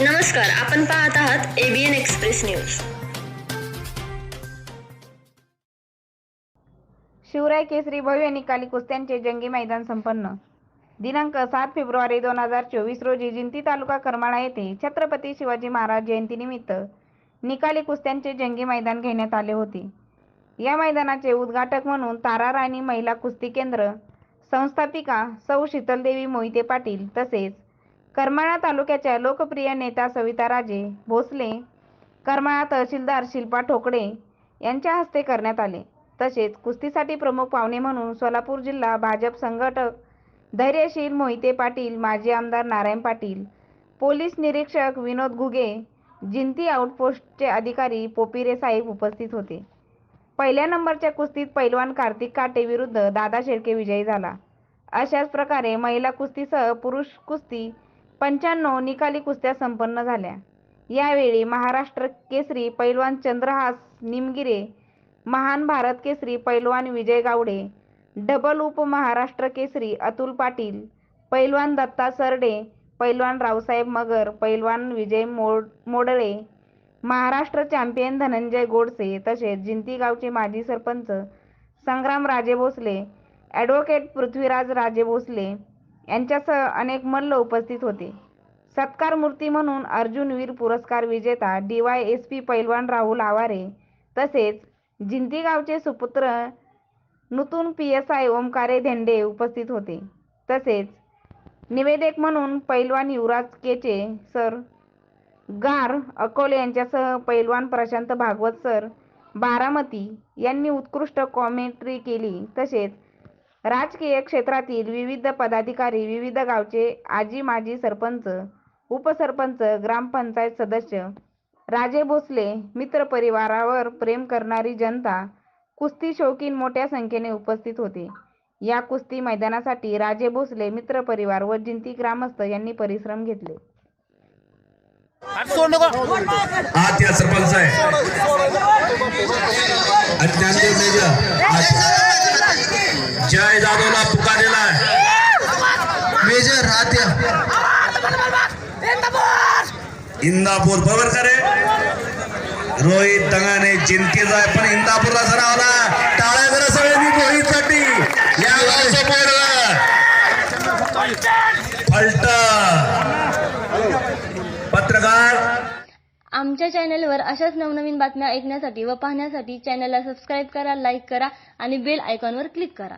नमस्कार आपण पाहत आहात ABN express news Shivray Kesari भव्य निकाली कुस्त्यांचे जंगी मैदान संपन्न. दिनांक सात फेब्रुवारी दोन हजार चोवीस रोजी जिंती तालुका करमाळा येथे छत्रपती शिवाजी महाराज जयंतीनिमित्त निकाली कुस्त्यांचे जंगी मैदान घेण्यात आले होते. या मैदानाचे उद्घाटक म्हणून तारा राणी महिला कुस्ती केंद्र संस्थापिका सौ शीतलदेवी मोहिते पाटील तसेच करमाळा तालुक्याच्या लोकप्रिय नेता सविता राजे भोसले करमाळा तहसीलदार शिल्पा ठोकडे यांच्या हस्ते करण्यात आले. तसेच कुस्तीसाठी प्रमुख पाहुणे म्हणून सोलापूर जिल्हा भाजप संघटक धैर्यशील मोहिते पाटील माजी आमदार नारायण पाटील पोलीस निरीक्षक विनोद घुगे जिंती आउटपोस्टचे अधिकारी पोपिरे साहेब उपस्थित होते. पहिल्या नंबरच्या कुस्तीत पैलवान कार्तिक काटे विरुद्ध दादा शेळके विजयी झाला. अशाच प्रकारे महिला कुस्तीसह पुरुष कुस्ती पंच्याण्णव निकाली कुस्त्या संपन्न झाल्या. यावेळी महाराष्ट्र केसरी पैलवान चंद्रहास निमगिरे महान भारत केसरी पैलवान विजय गावडे डबल उप महाराष्ट्र केसरी अतुल पाटील पैलवान दत्ता सरडे पैलवान रावसाहेब मगर पैलवान विजय मोड मोडळे महाराष्ट्र चॅम्पियन धनंजय गोडसे तसेच जिंती गावचे माजी सरपंच संग्राम राजे भोसले ॲडव्होकेट पृथ्वीराज राजे भोसले यांच्यासह अनेक मल्ल उपस्थित होते. सत्कार मूर्ती म्हणून अर्जुन वीर पुरस्कार विजेता डी वाय एस पी पैलवान राहुल आवारे तसेच जिंती गावचे सुपुत्र नूतन P S I Omkare Dhende उपस्थित होते. तसेच निवेदक म्हणून पैलवान युवराज केचे सर गार अकोले यांच्यासह पैलवान प्रशांत भागवत सर बारामती यांनी उत्कृष्ट कॉमेंट्री केली. तसेच राजकीय क्षेत्रातील विविध पदाधिकारी विविध गावचे आजी माजी सरपंच उपसरपंच ग्रामपंचायत सदस्य राजे भोसले मित्र परिवारावर प्रेम करणारी जनता कुस्ती शौकीन मोठ्या संख्येने उपस्थित होते. या कुस्ती मैदानासाठी राजे भोसले मित्र परिवार व जिंती ग्रामस्थ यांनी परिश्रम घेतले. सरपंच आहे. जय जाधवला पुकारलेला आहे मेजर राहत्या इंदापूर बरोबर करे रोहित दंगाने जिंतीचा आहे पण इंदापूरला सरावला टाळ्या जरा सगळ्यांनी रोहितसाठी या गावसमोर फलट पत्रकार. आमच्या चॅनलवर अशाच नवनवीन बातम्या ऐकण्यासाठी व पाहण्यासाठी चॅनलला सबस्क्राईब करा लाईक करा आणि बेल आयकॉनवर क्लिक करा.